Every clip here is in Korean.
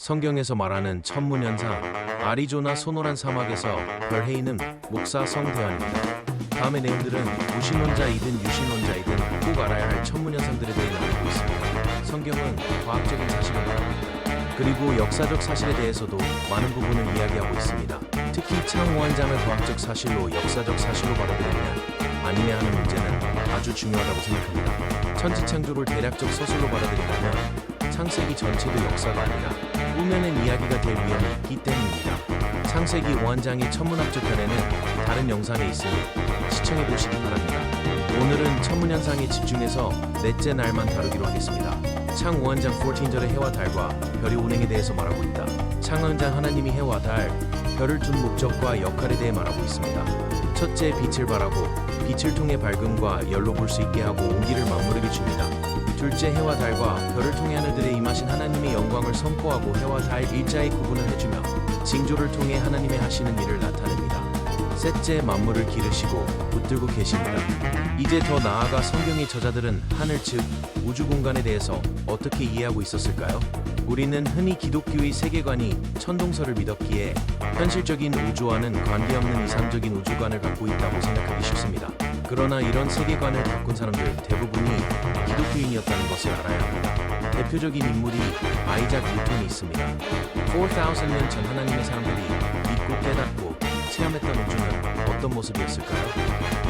성경에서 말하는 천문현상, 아리조나 소노란 사막에서 별해이는 목사 성 대환입니다. 다음의 내용들은 무신론자 이든 유신론자이든 꼭 알아야 할 천문현상들에 대해 나누고 있습니다. 성경은 과학적인 사실을 있다. 그리고 역사적 사실에 대해서도 많은 부분을 이야기하고 있습니다. 특히 창원장을 과학적 사실로 역사적 사실로 받아들이느냐 아니냐 하는 문제는 아주 중요하다고 생각합니다. 천지창조를 대략적 서술로 받아들인다면 창세기 전체도 역사가 아니라 꾸며낸 이야기가 될 위험이 있기 때문입니다. 창세기 5한장의 천문학적 편에는 다른 영상에 있으니 시청해 보시기 바랍니다. 오늘은 천문현상에 집중해서 넷째 날만 다루기로 하겠습니다. 창 5한장 14절의 해와 달과 별의 운행에 대해서 말하고 있다. 창한장 하나님이 해와 달, 별을 둔 목적과 역할에 대해 말하고 있습니다. 첫째 빛을 발하고 빛을 통해 밝음과 열로 볼 수 있게 하고 온기를 맞무르게 줍니다. 둘째 해와 달과 별을 통해 하늘들에 임하신 하나님의 영광을 선포하고 해와 달 일자의 구분을 해주며 징조를 통해 하나님의 하시는 일을 나타냅니다. 셋째 만물을 기르시고 붙들고 계십니다. 이제 더 나아가 성경의 저자들은 하늘 즉 우주 공간에 대해서 어떻게 이해하고 있었을까요? 우리는 흔히 기독교의 세계관이 천동설을 믿었기에 현실적인 우주와는 관계없는 이상적인 우주관을 갖고 있다고 생각하기 쉽습니다. 그러나 이런 세계관을 바꾼 사람들 대부분이 기독교인이었다는 것을 알아야 합니다. 대표적인 인물이 아이작 뉴턴이 있습니다. 4,000년 전 하나님의 사람들이 믿고 깨닫고 체험했던 우주는 어떤 모습이었을까요?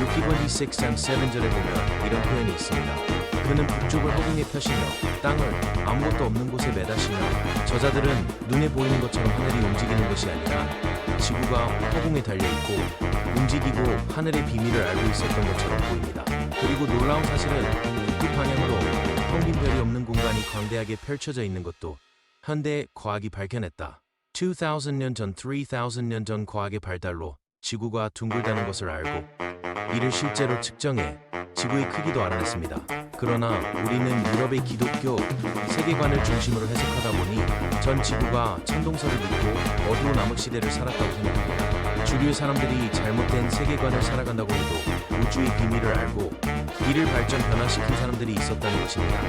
요기권 26장 7절에 보면 이런 표현이 있습니다. 그는 북쪽을 허공에 펴시며 땅을 아무것도 없는 곳에 매다시며 저자들은 눈에 보이는 것처럼 하늘이 움직이는 것이 아니라 지구가 허공에 달려있고 움직이고 하늘의 비밀을 알고 있었던 것처럼 보입니다. 그리고 놀라운 사실은 북극 방향으로 텅빈 별이 없는 공간이 광대하게 펼쳐져 있는 것도 현대 과학이 밝혀냈다. 2000년 전, 3000년 전 과학의 발달로 지구가 둥글다는 것을 알고 이를 실제로 측정해 지구의 크기도 알아냈습니다. 그러나 우리는 유럽의 기독교 세계관을 중심으로 해석하다 보니 전 지구가 천동설을 믿고 어두운 암흑 시대를 살았다고 생각합니다. 주류의 사람들이 잘못된 세계관을 살아간다고 해도 우주의 비밀을 알고 이를 발전 변화시킨 사람들이 있었다는 것입니다.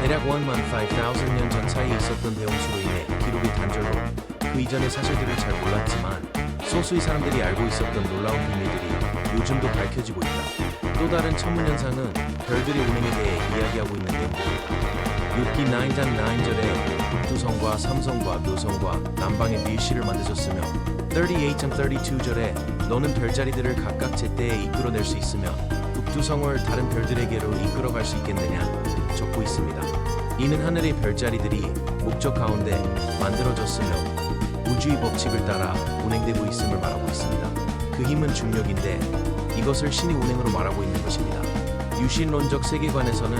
대략 1만 5,000년 전 사이에 있었던 대홍수로 인해 기록이 단절로 그 이전의 사실들을 잘 몰랐지만 소수의 사람들이 알고 있었던 놀라운 비밀들이 요즘도 밝혀지고 있다. 또 다른 천문 현상은 별들의 운행에 대해 이야기하고 있는 내용들입니다. 욥기 9장 9절에 북두성과 삼성과 묘성과 남방의 밀실을 만드셨으며 38.32절에 너는 별자리들을 각각 제때에 이끌어낼 수 있으며 북두성을 다른 별들에게로 이끌어갈 수 있겠느냐 적고 있습니다. 이는 하늘의 별자리들이 목적 가운데 만들어졌으며 우주의 법칙을 따라 운행되고 있음을 말하고 있습니다. 그 힘은 중력인데 이것을 신의 운행으로 말하고 있는 것입니다. 유신론적 세계관에서는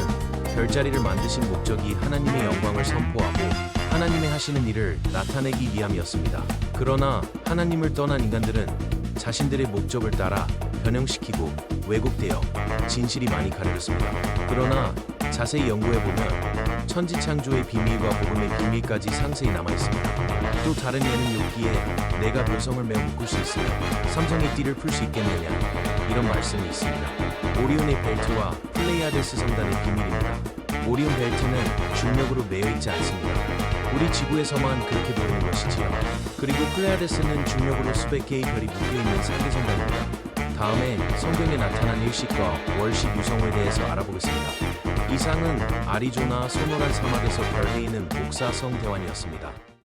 별자리를 만드신 목적이 하나님의 영광을 선포하고 하나님의 하시는 일을 나타내기 위함이었습니다. 그러나 하나님을 떠난 인간들은 자신들의 목적을 따라 변형시키고 왜곡되어 진실이 많이 가려졌습니다. 그러나 자세히 연구해 보면 천지 창조의 비밀과 복음의 비밀까지 상세히 남아 있습니다. 또 다른 예는 욥기에 내가 묘성을 매우 묶을 수 있으며 삼성의 띠를 풀 수 있겠느냐 이런 말씀이 있습니다. 오리온의 벨트와 플레이아데스 성단의 비밀입니다. 오리온 벨트는 중력으로 매여 있지 않습니다. 우리 지구에서만 그렇게 보이는 것이지요. 그리고 플레이아데스는 중력으로 수백 개의 별이 묶여 있는 상계 성단입니다. 다음에 성경에 나타난 일식과 월식 유성에 대해서 알아보겠습니다. 이상은 아리조나 소노란 사막에서 별해있는 목사성 대환이었습니다.